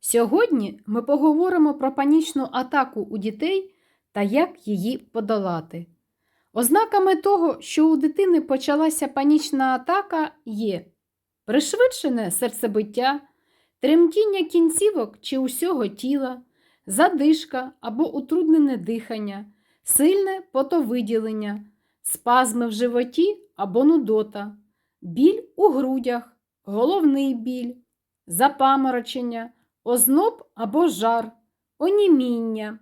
Сьогодні ми поговоримо про панічну атаку у дітей та як її подолати. Ознаками того, що у дитини почалася панічна атака, є пришвидшене серцебиття, тремтіння кінцівок чи усього тіла, задишка або утруднене дихання, сильне потовиділення, спазми в животі або нудота, біль у грудях, головний біль, запаморочення, озноб або жар, оніміння.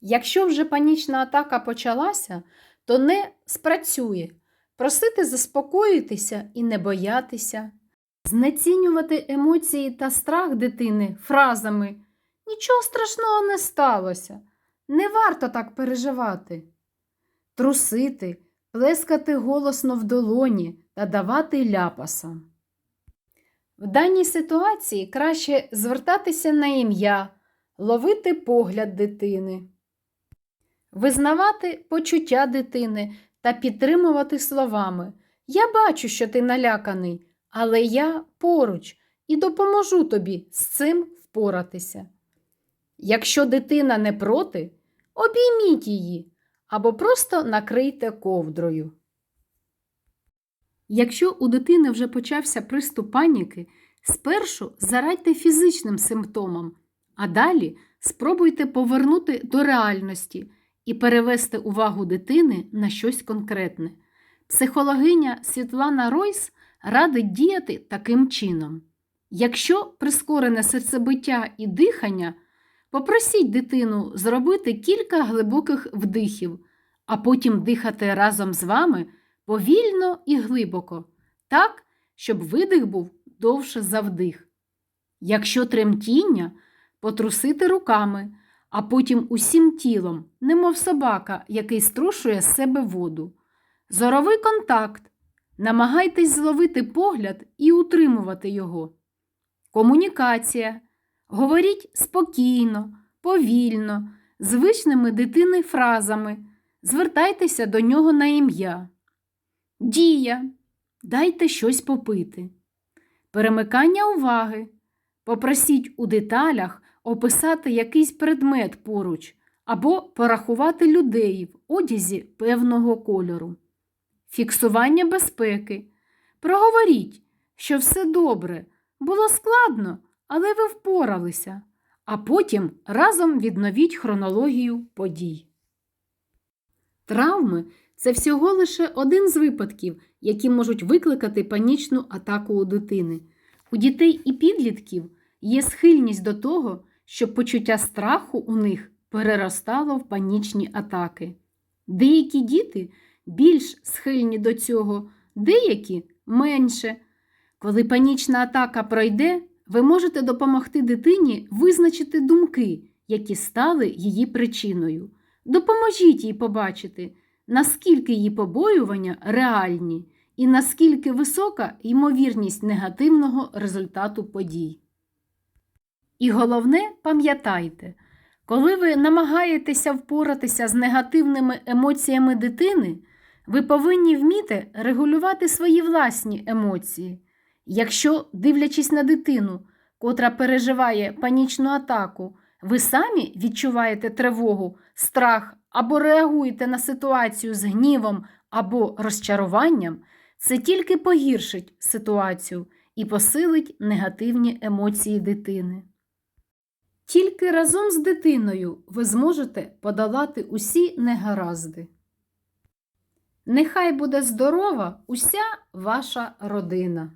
Якщо вже панічна атака почалася, то не спрацює. Просити заспокоїтися і не боятися, знецінювати емоції та страх дитини фразами Нічого страшного не сталося, не варто так переживати. Трусити, плескати голосно в долоні та давати ляпаса. В даній ситуації краще звертатися на ім'я, ловити погляд дитини, визнавати почуття дитини та підтримувати словами Я бачу, що ти наляканий, але я поруч і допоможу тобі з цим впоратися. Якщо дитина не проти, обійміть її або просто накрийте ковдрою. Якщо у дитини вже почався приступ паніки, спершу зарадьте фізичним симптомам, а далі спробуйте повернути до реальності і перевести увагу дитини на щось конкретне. Психологиня Світлана Ройс радить діяти таким чином. Якщо прискорене серцебиття і дихання, попросіть дитину зробити кілька глибоких вдихів, а потім дихати разом з вами повільно і глибоко, так, щоб видих був довше за вдих. Якщо тремтіння, потрусити руками, а потім усім тілом, немов собака, який струшує з себе воду. Зоровий контакт. Намагайтесь зловити погляд і утримувати його. Комунікація. Говоріть спокійно, повільно, звичними дитини фразами. Звертайтеся до нього на ім'я. Дія. Дайте щось попити. Перемикання уваги. Попросіть у деталях описати якийсь предмет поруч або порахувати людей в одязі певного кольору. Фіксування безпеки. Проговоріть, що все добре, було складно, але ви впоралися, а потім разом відновіть хронологію подій. Травми це всього лише один з випадків, які можуть викликати панічну атаку у дитини. У дітей і підлітків є схильність до того, щоб почуття страху у них переростало в панічні атаки. Деякі діти більш схильні до цього, деякі менше. Коли панічна атака пройде, ви можете допомогти дитині визначити думки, які стали її причиною. Допоможіть їй побачити, наскільки її побоювання реальні і наскільки висока ймовірність негативного результату подій. І головне, пам'ятайте, коли ви намагаєтеся впоратися з негативними емоціями дитини, ви повинні вміти регулювати свої власні емоції. Якщо, дивлячись на дитину, котра переживає панічну атаку, ви самі відчуваєте тривогу, страх або реагуєте на ситуацію з гнівом або розчаруванням, це тільки погіршить ситуацію і посилить негативні емоції дитини. Тільки разом з дитиною ви зможете подолати усі негаразди. Нехай буде здорова уся ваша родина.